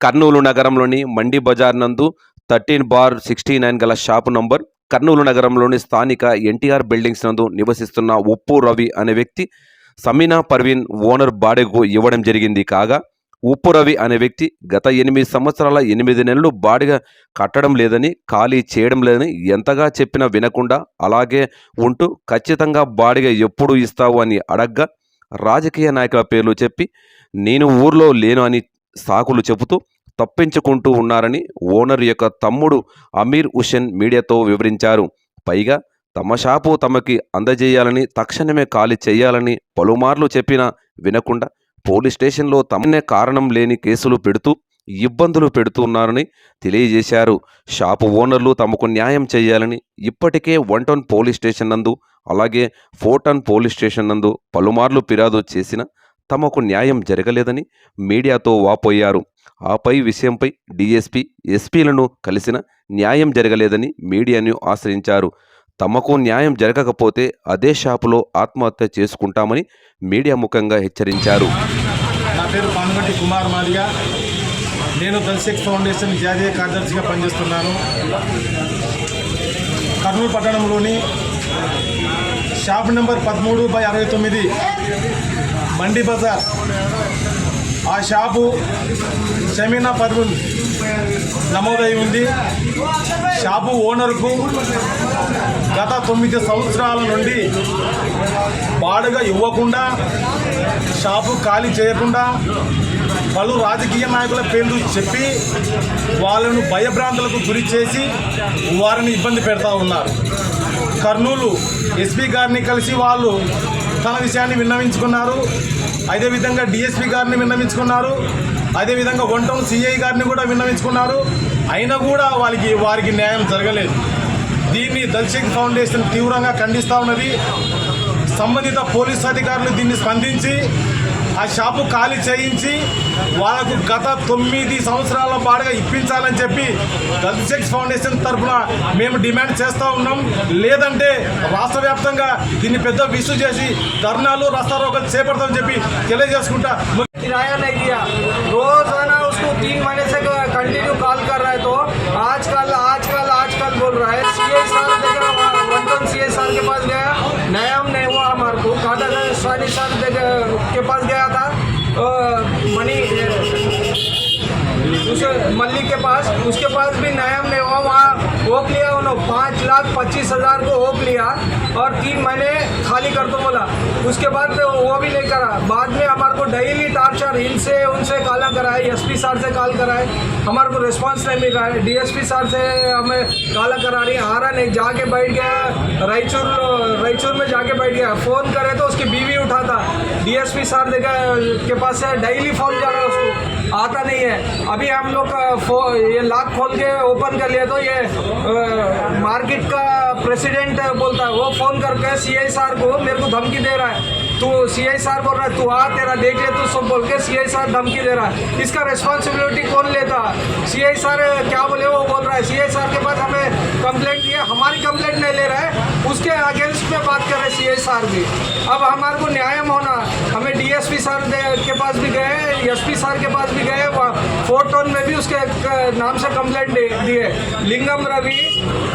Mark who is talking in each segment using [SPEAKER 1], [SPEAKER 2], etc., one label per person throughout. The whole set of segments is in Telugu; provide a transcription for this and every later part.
[SPEAKER 1] కర్నూలు నగరంలోని మండి బజార్ నందు థర్టీన్ బార్ సిక్స్టీ నైన్ గల షాపు నంబర్ కర్నూలు నగరంలోని స్థానిక ఎన్టీఆర్ బిల్డింగ్స్ నందు నివసిస్తున్న ఉప్పు రవి అనే వ్యక్తి సమీనా పర్వీన్ ఓనర్ బాడెకు ఇవ్వడం జరిగింది కాగా ఉప్పు రవి అనే వ్యక్తి గత ఎనిమిది సంవత్సరాల ఎనిమిది నెలలు బాడిగ కట్టడం లేదని ఖాళీ చేయడం లేదని ఎంతగా చెప్పినా వినకుండా అలాగే ఉంటూ ఖచ్చితంగా బాడిగ ఎప్పుడు ఇస్తావు అని అడగ్గా రాజకీయ నాయకుల పేర్లు చెప్పి నేను ఊర్లో లేను అని సాకులు చెబుతూ తప్పించుకుంటూ ఉన్నారని ఓనర్ యొక్క తమ్ముడు అమీర్ హుసేన్ మీడియాతో వివరించారు. పైగా తమ షాపు తమకి అందజేయాలని తక్షణమే ఖాళీ చేయాలని పలుమార్లు చెప్పినా వినకుండా పోలీస్ స్టేషన్లో తమనే కారణం లేని కేసులు పెడుతూ ఇబ్బందులు పెడుతున్నారని తెలియజేశారు. షాపు ఓనర్లు తమకు న్యాయం చేయాలని ఇప్పటికే వన్ టౌన్ పోలీస్ స్టేషన్ నందు అలాగే ఫోర్టన్ పోలీస్ స్టేషన్ నందు పలుమార్లు ఫిర్యాదు చేసిన తమకు న్యాయం జరగలేదని మీడియాతో వాపోయారు. ఆపై విషయంపై డీఎస్పీ ఎస్పీలను కలిసిన న్యాయం జరగలేదని మీడియాను ఆశ్రయించారు. తమకు న్యాయం జరగకపోతే అదే షాపులో ఆత్మహత్య చేసుకుంటామని మీడియా ముఖంగా హెచ్చరించారు.
[SPEAKER 2] నా పేరు పానుగంటి కుమార్ మాదిగా. నేను దల్శేక్ ఫౌండేషన్ జాతీయ కార్యదర్శిగా పనిచేస్తున్నాను. కర్నూలు పట్టణంలోని షాప్ నెంబర్ పదమూడు బై అరవై తొమ్మిది. మండి బజార్. ఆ షాపు షమీనా పదవులు నమోదై ఉంది. షాపు ఓనర్కు గత తొమ్మిది సంవత్సరాల నుండి బాడుగా ఇవ్వకుండా షాపు ఖాళీ చేయకుండా పలు రాజకీయ నాయకుల పేర్లు చెప్పి వాళ్ళను భయభ్రాంతులకు గురి చేసి వారిని ఇబ్బంది పెడతా ఉన్నారు. కర్నూలు ఎస్పీ గారిని కలిసి వాళ్ళు తన విషయాన్ని విన్నవించుకున్నారు. అదేవిధంగా డిఎస్పీ గారిని విన్నవించుకున్నారు. అదేవిధంగా వన్ సిఐ గారిని కూడా విన్నవించుకున్నారు. అయినా కూడా వాళ్ళకి వారికి న్యాయం జరగలేదు. దీన్ని దల్షిక్ ఫౌండేషన్ తీవ్రంగా ఖండిస్తూ ఉన్నది. సంబంధిత పోలీస్ అధికారులు దీన్ని స్పందించి ఆ షాపు ఖాళీ చేయించి వాళ్ళకు గత తొమ్మిది సంవత్సరాల పాటుగా ఇప్పించాలని చెప్పి దల్సెక్స్ ఫౌండేషన్ తరఫున మేము డిమాండ్ చేస్తూ ఉన్నాం లేదంటే రాష్ట్ర వ్యాప్తంగా దీన్ని పెద్ద విసు చేసి ధర్నాలు రస్తారోకలు చేపడతామని చెప్పి తెలియజేసుకుంటా
[SPEAKER 3] किराया नहीं दिया रोजाना उसको तीन महीने से कंटिन्यू कॉल कर रहा है तो आजकल आजकल आजकल बोल रहा है सी साल देखा वंटन सी साल के पास गया नया नहीं हुआ हमारे को काटा सारी साल के पास गया था अ, मनी उस मल्ली के पास, उसके पास भी नया ने हुआ वहाँ ओक लिया, उन्होंने पाँच लाख पच्चीस हज़ार को ओक लिया और तीन महीने खाली कर दो बोला। उसके बाद वो भी नहीं करा। बाद में हमारे को डेली टार्चर इनसे, उनसे काला कराए एसपी सर से कॉल कराए। हमारे को रिस्पांस नहीं मिल रहा है डीएसपी सर से हमें काला करा रही है। आ नहीं, जाके बैठ गया। रायचूर रायचूर में जाके बैठ गया। फ़ोन करे तो उसकी बीवी उठाता। डीएसपी सर देखा के पास से डेली फ़ोन जा रहा है उसको। आता नहीं है। अभी हम लोग ये लॉक खोल के ओपन कर लिया तो ये अ, मार्केट का प्रेसिडेंट बोलता है वो फ़ोन करके सीआई सर को मेरे को धमकी दे रहा है। तू सीआई सर बोल रहा है तू आ तेरा देख ले तू सब बोल के सीआई सर धमकी दे रहा है। इसका रिस्पॉन्सिबिलिटी कौन लेता? सीआई सर क्या बोले वो बोल रहा है। सीआई सर के पास हमें कंप्लेंट किया हमारी कंप्लेंट नहीं ले रहा है। उसके अगेंस्ट में बात कर रहे सीआई सर भी अब हमारे को न्याय होना, हमें डीएसपी सर के पास भी गए एसपी सर के पास भी गए फोर्ट टाउन में भी उसके नाम से कंप्लेंट दिए। लिंगम रवि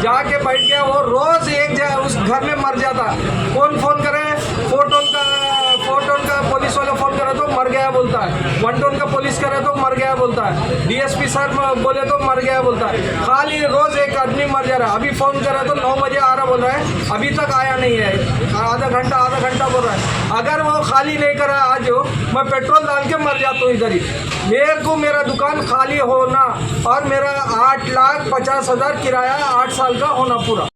[SPEAKER 3] जाके बैठ गया, वो रोज एक जगह उस घर में मर जाता। कौन फ़ोन करे? फोर्ट टाउन का फोर्ट टाउन का पुलिस वाला फ़ोन करे तो मर गया बोलता है। वन टाउन का पुलिस करे तो मर गया बोलता है। डीएसपी सर बोले तो मर गया बोलता है। खाली रोज एक आदमी मर जा रहा है। अभी फ़ोन करे तो नौ बजे आ रहा बोल रहा है। अभी तक आया नहीं है। आधा घंटा आधा घंटा बोल रहा है। अगर वो खाली नहीं करा आज हो, मैं पेट्रोल डाल के मर जाता हूँ इधर ही। मेरे को मेरा दुकान खाली होना और मेरा आठ लाख पचास हज़ार किराया आठ साल का होना पूरा।